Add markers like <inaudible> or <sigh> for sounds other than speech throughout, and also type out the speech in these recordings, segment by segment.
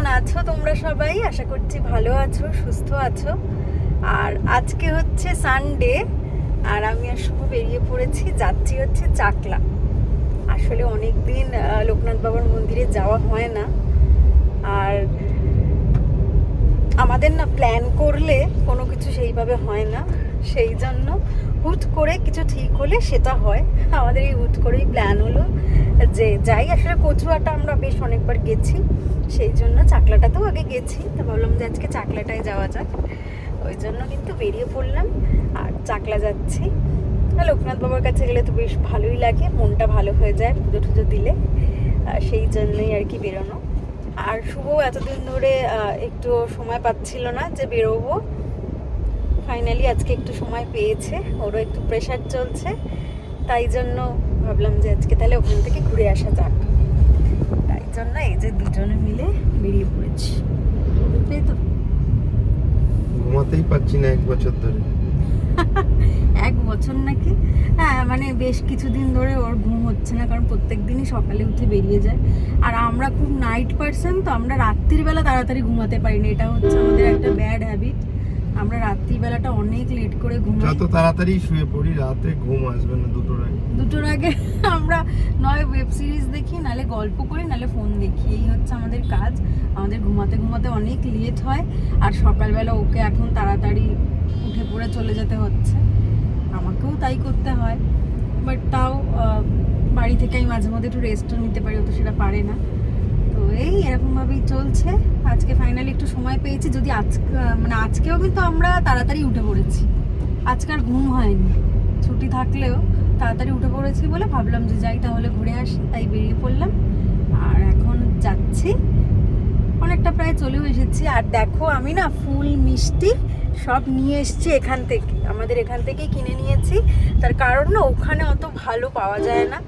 কেমন আছো তোমরা সবাই? আশা করছি ভালো আছো, সুস্থ আছো। আর আজকে হচ্ছে সানডে আর আমি আর শুভ বেরিয়ে পড়েছি। যাচ্ছি হচ্ছে চাকলা। আসলে অনেক দিন লোকনাথ বাবার মন্দিরে যাওয়া হয় না। আর আমাদের না প্ল্যান করলে কোনো কিছু সেইভাবে হয় না। সেই জন্য হুট করে কিছু ঠিক হলে সেটা হয়। আমাদের এই হুট করেই প্ল্যান হলো। যে যাই, আসলে কচুয়াটা আমরা বেশ অনেকবার গেছি, সেই জন্য চাকলাটাতেও আগে গেছি। তো ভাবলাম যে আজকে চাকলাটায় যাওয়া যাক। ওই জন্য কিন্তু বেরিয়ে পড়লাম আর চাকলা যাচ্ছি। লোকনাথ বাবার কাছে গেলে তো বেশ ভালোই লাগে, মনটা ভালো হয়ে যায় পুজো টুজো দিলে। সেই জন্যই আর কি বেরোনো। আর শুভ এতদিন ধরে একটু সময় পাচ্ছিল না যে বেরোবো। ফাইনালি আজকে একটু সময় পেয়েছে, ওরও একটু প্রেশার চলছে। তাই জন্য ভাবলাম যে আজকে তাহলে ওখান থেকে ঘুরে আসা যাক। তাই জন্য এই যে দুজনে মিলে বেরিয়ে পড়েছি। তাই তো। ঘুমাতেই পাচ্ছি না এক বছর ধরে। <laughs> এক বছর নাকি? হ্যাঁ মানে বেশ কিছুদিন ধরে ওর ঘুম হচ্ছে না কারণ প্রত্যেক দিনই সকালে উঠে বেরিয়ে যায়। আর আমরা খুব নাইট পার্সন তো আমরা রাত্রির বেলা তাড়াতাড়ি ঘুমাতে পারি না। এটা হচ্ছে আমাদের একটা ব্যাড হ্যাবিট আমরা রাত্রির বেলাটা অনেক লেট করে ঘুমাই। যত তাড়াতাড়ি শুয়ে পড়ি রাতে ঘুম আসবে না দুটোর আগে। দুটোর আগে <laughs> আমরা নয় ওয়েব সিরিজ দেখি নালে গল্প করি নালে ফোন দেখি। এই হচ্ছে আমাদের কাজ। আমাদের ঘুমাতে ঘুমাতে অনেক লেট হয় আর সকালবেলা ওকে এখন তাড়াতাড়ি উঠে পড়ে চলে যেতে হচ্ছে। আমাকেও তাই করতে হয়। বাট তাও বাড়ি থেকে আমি মাঝে মধ্যে একটু রেস্টও নিতে পারি ও তো সেটা পারে না। তো এই এরকমভাবেই চলছে। আজকে ফাইনালি একটু সময় পেয়েছি। যদি আজকে মানে আজকেও কিন্তু আমরা তাড়াতাড়ি উঠে পড়েছি। আজকে আর ঘুম হয়নি। ছুটি থাকলেও তাড়াতাড়ি উঠে পড়েছি বলে ভাবলাম যে যাই তাহলে ঘুরে আসি, তাই বেরিয়ে পড়লাম। আর এখন যাচ্ছি। অনেকটা প্রায় চলেও এসেছি। আর দেখো আমি না ফুল, মিষ্টি সব নিয়ে এসেছি এখান থেকে। আমাদের এখান থেকেই কিনে নিয়েছি। তার কারণ না ওখানে অত ভালো পাওয়া যায় না।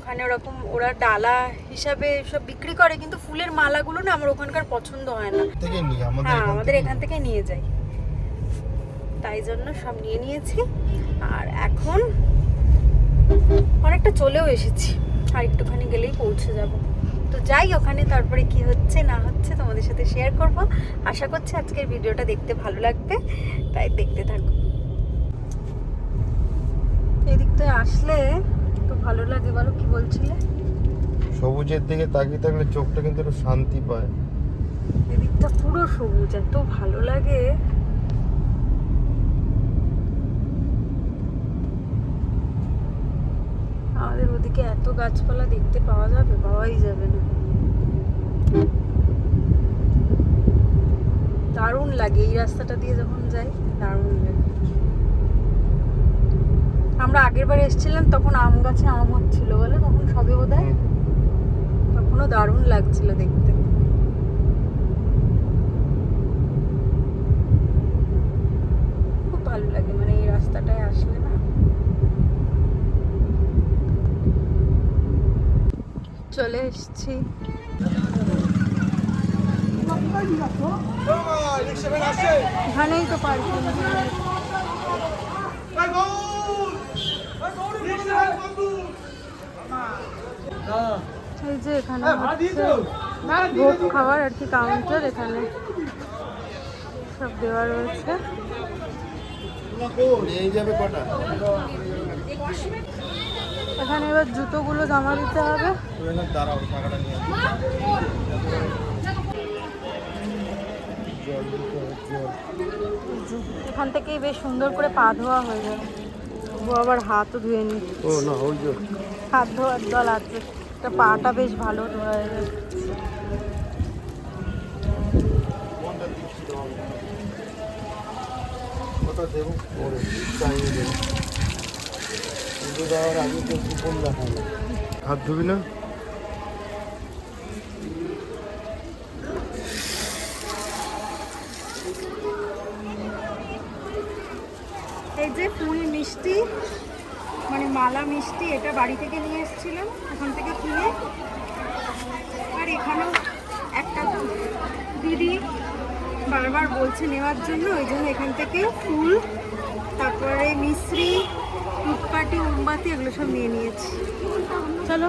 ওখানে ওরকম ওরা ডালা হিসাবে সব বিক্রি করে কিন্তু ফুলের মালাগুলো না আমার ওখানকার পছন্দ হয় না। হ্যাঁ আমাদের থেকে? এখান থেকে নিয়ে যাই। তাই জন্য সব নিয়ে নিয়েছি। আর এখন অনেকটা চলেও এসেছি আর একটুখানি গেলেই পৌঁছে যাব। তো যাই ওখানে তারপরে কি হচ্ছে না হচ্ছে তোমাদের সাথে শেয়ার করব। আশা করছি আজকের ভিডিওটা দেখতে ভালো লাগবে। তাই দেখতে থাকো। এদিকটায় আসলে তো ভালো লাগে বলো কি বলছিলে? সবুজের দিকে তাকিয়ে থাকলে চোখটা কিন্তু একটু শান্তি পায়। এদিকটা পুরো সবুজ এত ভালো লাগে। আমাদের ওদিকে এত গাছপালা দেখতে পাওয়া যাবে পাওয়াই যাবে না। দারুণ লাগে এই রাস্তাটা দিয়ে যখন যাই দারুণ লাগে। আমরা আগের বার এসেছিলাম তখন আম গাছে আম হচ্ছিল বলে তখন সবে বোধ হয় তখনও দারুণ লাগছিল দেখতে। খুব ভালো লাগে মানে এই রাস্তাটায় আসলে না। চলে এসছি। এখানেই তো পার্কিং। এই যে এখানে হচ্ছে ভোগ খাওয়ার আর কি কাউন্টার এখানে। সব দেওয়া রয়েছে। এখানে এবার জুতোগুলো জমা দিতে হবে। এখান থেকেই বেশ সুন্দর করে পা ধোয়া হয়ে যাবে। ও আবার হাতও ধুয়ে নি ও না ওই যে। হাত ধোয়ার দল আছে। তা পাটা বেশ ভালো ধোয়া হয়ে ধুবি ওটা দেবো পরে টাইমে দেবো পুজো দেওয়ার আগে তো কুপন দেখানো হাত ধুবি না এই যে ফুল মিষ্টি মানে মালা মিষ্টি, এটা বাড়ি থেকে নিয়ে এসেছিলাম, ওখান থেকে কিনে। আর এখানেও একটা দিদি বারবার বলছে নেওয়ার জন্য, ওই জন্য এখান থেকে ফুল, তারপরে মিশ্রি ধূপকাঠি মোমবাতি, এগুলো সব নিয়ে নিয়েছি। চলো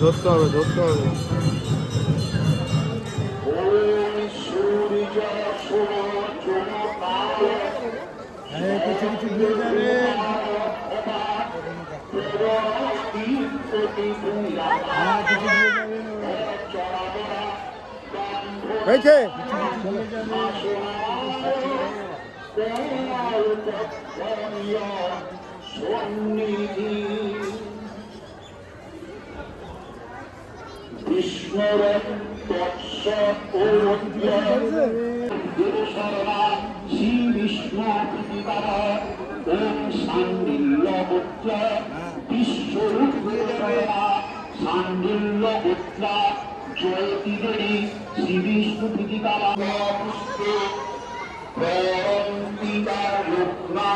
ধরতে হবে ধরতে হবে কিছু কিছু দিয়ে যাবে হয়েছে শ্রী বিষ্ণু প্রতিপাদা ওম সান্ডিল্যপুত্র বিশ্বরূপা সান্ডিল্যপুত্র জয়তিদেবী শ্রী বিষ্ণু রুগ্নাকার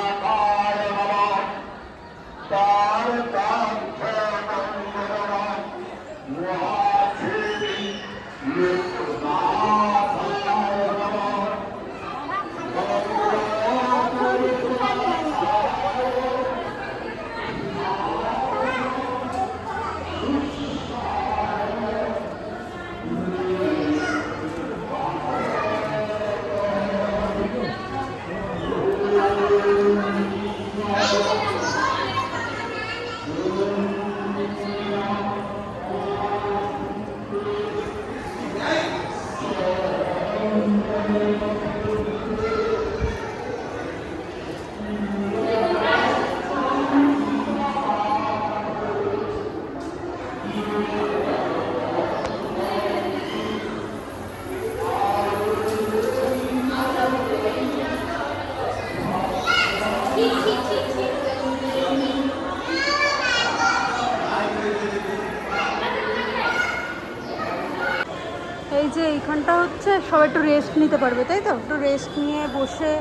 যে এইখানটা হচ্ছে সবাই একটু রেস্ট নিতে পারবে তাই তো? একটু রেস্ট নিয়ে বসে।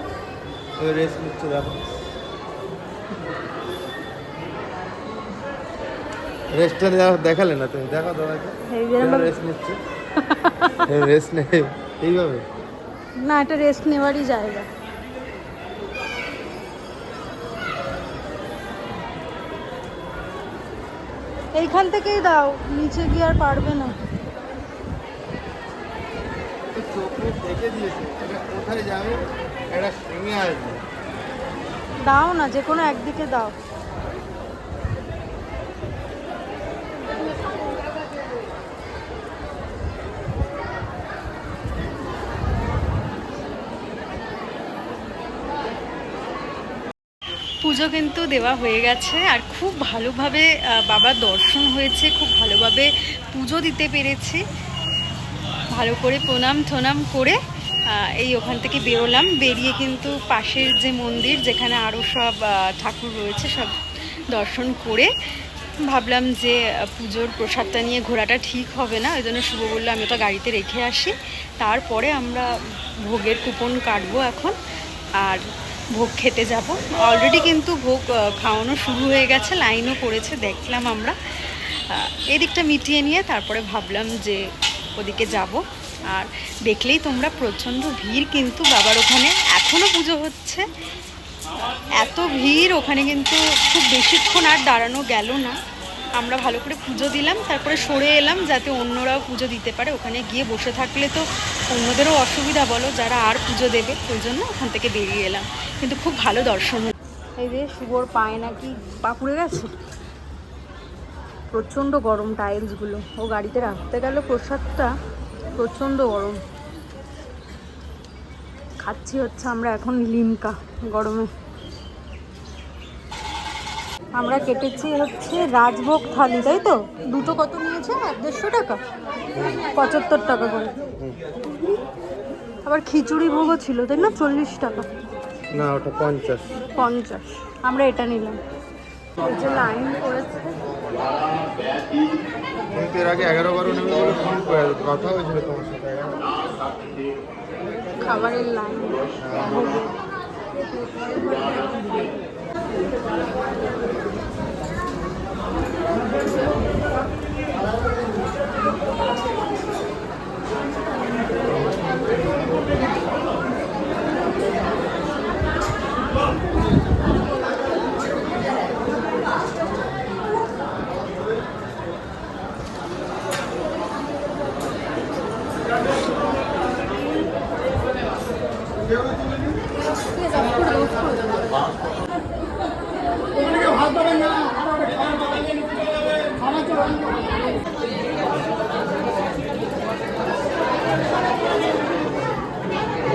রেস্ট নিচ্ছে দেখো রেস্টটা দেখালে না তুমি? দেখো দাদাকে এই যে আমরা- রেস্ট নিচ্ছে? রেস্ট নেই এইভাবে? না এটা রেস্ট নেওয়ারই জায়গা। এইখান থেকেই দাও নিচে গিয়ে আর পারবে না। দেখে দিয়েছে এটা কোথায় যাবে এটা ভেঙে আসবে। দাও না যে কোনো একদিকে দাও। পুজো কিন্তু দেওয়া হয়ে গেছে আর খুব ভালোভাবে বাবার দর্শন হয়েছে খুব ভালোভাবে পুজো দিতে পেরেছি। ভালো করে প্রণাম ঠোনাম করে এই ওখান থেকে বেরোলাম। বেরিয়ে কিন্তু পাশের যে মন্দির, যেখানে আরও সব ঠাকুর রয়েছে, সব দর্শন করে ভাবলাম যে পুজোর প্রসাদটা নিয়ে ঘোরাটা ঠিক হবে না ওই জন্য শুভ বলল, আমি ওটা গাড়িতে রেখে আসি। তারপরে আমরা ভোগের কুপন কাটবো এখন, আর ভোগ খেতে যাব। অলরেডি কিন্তু ভোগ খাওয়ানো শুরু হয়ে গেছে, লাইনও পড়েছে, দেখলাম আমরা। এদিকটা মিটিয়ে নিয়ে তারপরে ভাবলাম যে ওদিকে যাব। আর দেখলেই তোমরা প্রচণ্ড ভিড় কিন্তু বাবার ওখানে। এখনও পুজো হচ্ছে। এত ভিড়, ওখানে কিন্তু খুব বেশিক্ষণ আর দাঁড়ানো গেল না। আমরা ভালো করে পুজো দিলাম, তারপরে সরে এলাম যাতে অন্যরাও পুজো দিতে পারে। ওখানে গিয়ে বসে থাকলে তো অন্যদেরও অসুবিধা বলো, যারা আর পুজো দেবে, ওই জন্য ওখান থেকে বেরিয়ে এলাম। কিন্তু খুব ভালো দর্শন। এই যে শুভর পায়ে নাকি, পা পুড়ে গেছে? প্রচণ্ড গরম টাইলসগুলো। ও গাড়িতে রাখতে গেল প্রসাদটা প্রচণ্ড গরম। খাচ্ছি হচ্ছে আমরা এখন লিমকা গরমে। আমরা কেটেছি হচ্ছে রাজভোগ থালি তাই তো? দুটো কত নিয়েছে? এক দেড়শো টাকা? পঁচাত্তর টাকা করে। আবার খিচুড়ি ভোগও ছিল তাই না? চল্লিশ টাকা। না ওটা পঞ্চাশ। পঞ্চাশ। আমরা এটা নিলাম। লাইন করেছে কিন্তু এর আগে এগারো বারো নেবে বলে ফোন করে কথা হয়েছিল তোমার সাথে। খাবারের লাইন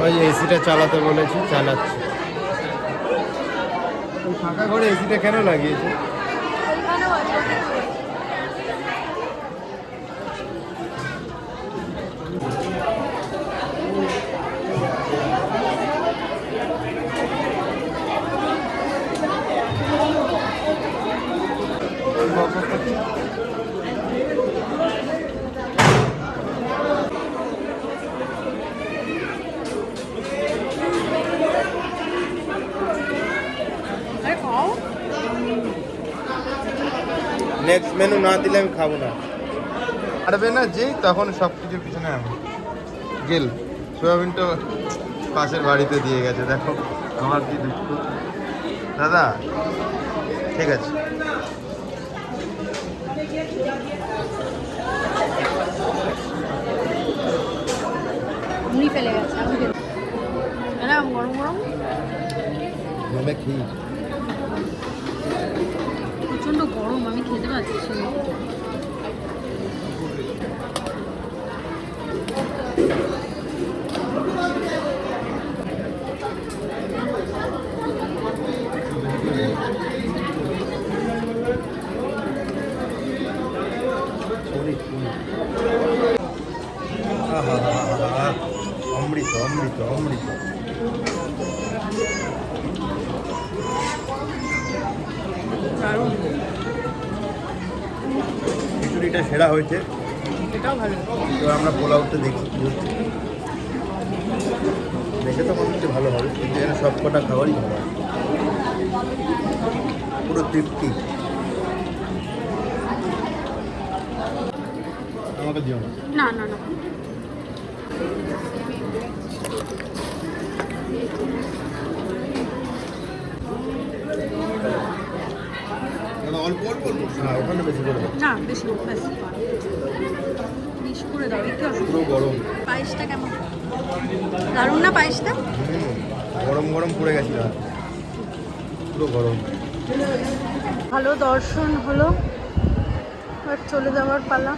ওই এসিটা চালাতে বলেছি চালাচ্ছি। ফাঁকা ঘরে এসিটা কেন লাগিয়েছে? মেনু না দিলে আমি খাব না। পারবে না যেই তখন সব কিছুর পিছনে আমি। গেল। সোয়াবিন তো পাশের বাড়িতে দিয়ে গেছে দেখো। আমার কি দুঃখ। দাদা ঠিক আছে। ফেলে গেছে গরম গরম। কি প্রচণ্ড গরম আমি খেতে পাচ্ছি না অমৃত অমৃত অমৃত খিচুড়িটা সেরা হয়েছে। এটাও ভালো এবার আমরা পোলাওটা দেখি কি হচ্ছে দেখে তো মনে হচ্ছে ভালো হবে কিন্তু এখানে সব কটা খাবারই ভালো পুরো তৃপ্তি। আমাকে দিও না। না না না। অল্প অল্প হ্যাঁ ওখানে বেশি করে না বেশি ব্যাস। বেশি করে দাও একটু পুরো গরম। পায়েসটা কেমন? দারুণ না পায়েসটা? গরম গরম পড়ে পুরো গরম। ভালো দর্শন হলো আর চলে যাওয়ার পালা।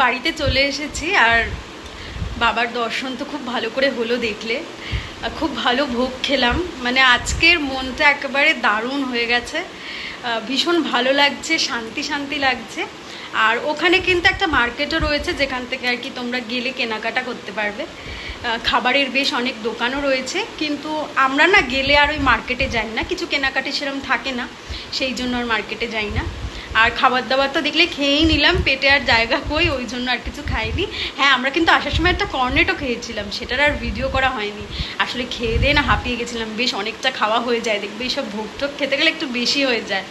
বাড়িতে চলে এসেছি আর বাবার দর্শন তো খুব ভালো করে হলো দেখলে। খুব ভালো ভোগ খেলাম। মানে আজকের মনটা একেবারে দারুণ হয়ে গেছে। ভীষণ ভালো লাগছে, শান্তি শান্তি লাগছে। আর ওখানে কিন্তু একটা মার্কেটও রয়েছে, যেখান থেকে আর কি তোমরা গেলে কেনাকাটা করতে পারবে। খাবারের বেশ অনেক দোকানও রয়েছে। কিন্তু আমরা না গেলে আর ওই মার্কেটে যাই না। কিছু কেনাকাটি সেরকম থাকে না। সেই জন্য আর মার্কেটে যাই না। আর খাবার দাবার তো দেখলে খেয়েই নিলাম, পেটে আর জায়গা কই, ওই জন্য আর কিছু খাইনি। হ্যাঁ আমরা কিন্তু আসার সময় একটা কর্নেটও খেয়েছিলাম, সেটার আর ভিডিও করা হয়নি। আসলে খেয়ে দিয়ে না হাঁপিয়ে গেছিলাম, বেশ অনেকটা খাওয়া হয়ে যায়, দেখবে এইসব ভোগ টোগ খেতে গেলে একটু বেশি হয়ে যায়।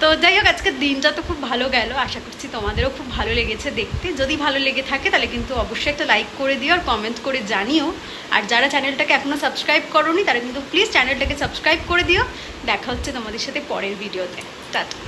তো যাই হোক, আজকের দিনটা তো খুব ভালো গেল, আশা করছি তোমাদেরও খুব ভালো লেগেছে দেখতে। যদি ভালো লেগে থাকে, তাহলে কিন্তু অবশ্যই একটা লাইক করে দিও আর কমেন্ট করে জানিও। আর যারা চ্যানেলটাকে এখনও সাবস্ক্রাইব করোনি, তারা কিন্তু প্লিজ চ্যানেলটাকে সাবস্ক্রাইব করে দিও। দেখা হচ্ছে তোমাদের সাথে পরের ভিডিওতে। টাটা।